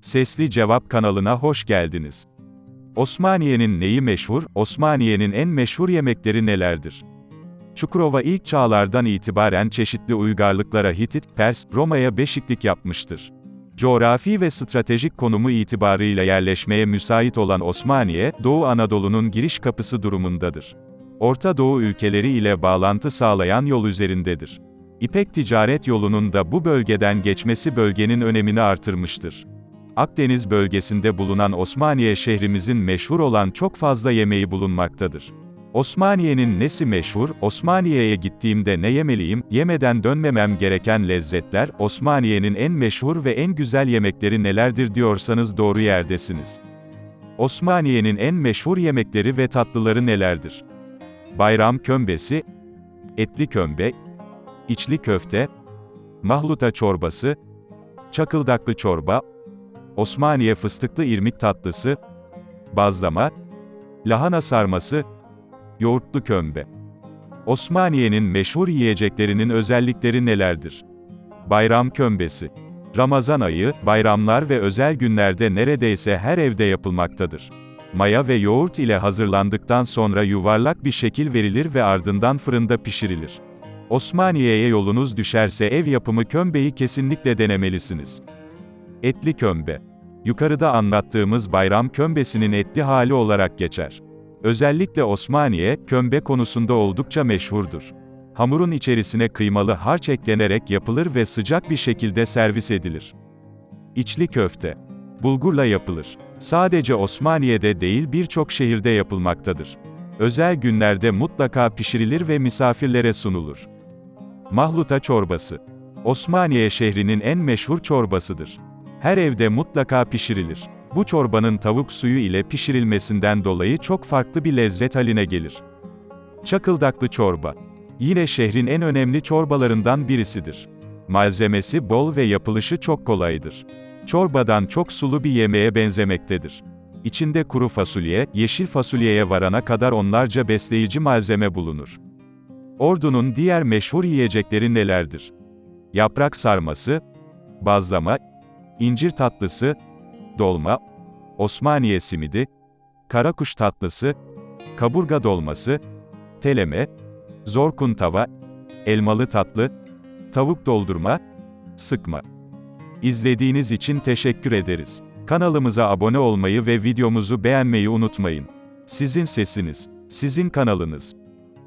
Sesli Cevap kanalına hoş geldiniz. Osmaniye'nin neyi meşhur, Osmaniye'nin en meşhur yemekleri nelerdir? Çukurova ilk çağlardan itibaren çeşitli uygarlıklara Hitit, Pers, Roma'ya beşiklik yapmıştır. Coğrafi ve stratejik konumu itibarıyla yerleşmeye müsait olan Osmaniye, Doğu Anadolu'nun giriş kapısı durumundadır. Orta Doğu ülkeleri ile bağlantı sağlayan yol üzerindedir. İpek ticaret yolunun da bu bölgeden geçmesi bölgenin önemini artırmıştır. Akdeniz bölgesinde bulunan Osmaniye şehrimizin meşhur olan çok fazla yemeği bulunmaktadır. Osmaniye'nin nesi meşhur, Osmaniye'ye gittiğimde ne yemeliyim, yemeden dönmemem gereken lezzetler, Osmaniye'nin en meşhur ve en güzel yemekleri nelerdir diyorsanız doğru yerdesiniz. Osmaniye'nin en meşhur yemekleri ve tatlıları nelerdir? Bayram kömbesi, etli kömbe, içli köfte, mahluta çorbası, çakıldaklı çorba, Osmaniye fıstıklı irmik tatlısı, bazlama, lahana sarması, yoğurtlu kömbe. Osmaniye'nin meşhur yiyeceklerinin özellikleri nelerdir? Bayram kömbesi. Ramazan ayı, bayramlar ve özel günlerde neredeyse her evde yapılmaktadır. Maya ve yoğurt ile hazırlandıktan sonra yuvarlak bir şekil verilir ve ardından fırında pişirilir. Osmaniye'ye yolunuz düşerse ev yapımı kömbeyi kesinlikle denemelisiniz. Etli kömbe. Yukarıda anlattığımız bayram kömbesinin etli hali olarak geçer. Özellikle Osmaniye, kömbe konusunda oldukça meşhurdur. Hamurun içerisine kıymalı harç eklenerek yapılır ve sıcak bir şekilde servis edilir. İçli köfte. Bulgurla yapılır. Sadece Osmaniye'de değil birçok şehirde yapılmaktadır. Özel günlerde mutlaka pişirilir ve misafirlere sunulur. Mahluta çorbası. Osmaniye şehrinin en meşhur çorbasıdır. Her evde mutlaka pişirilir. Bu çorbanın tavuk suyu ile pişirilmesinden dolayı çok farklı bir lezzet haline gelir. Çakıldaklı çorba. Yine şehrin en önemli çorbalarından birisidir. Malzemesi bol ve yapılışı çok kolaydır. Çorbadan çok sulu bir yemeğe benzemektedir. İçinde kuru fasulye, yeşil fasulyeye varana kadar onlarca besleyici malzeme bulunur. Ordu'nun diğer meşhur yiyecekleri nelerdir? Yaprak sarması, bazlama, incir tatlısı, dolma, Osmaniye simidi, karakuş tatlısı, kaburga dolması, teleme, zorkun tava, elmalı tatlı, tavuk doldurma, sıkma. İzlediğiniz için teşekkür ederiz. Kanalımıza abone olmayı ve videomuzu beğenmeyi unutmayın. Sizin sesiniz, sizin kanalınız.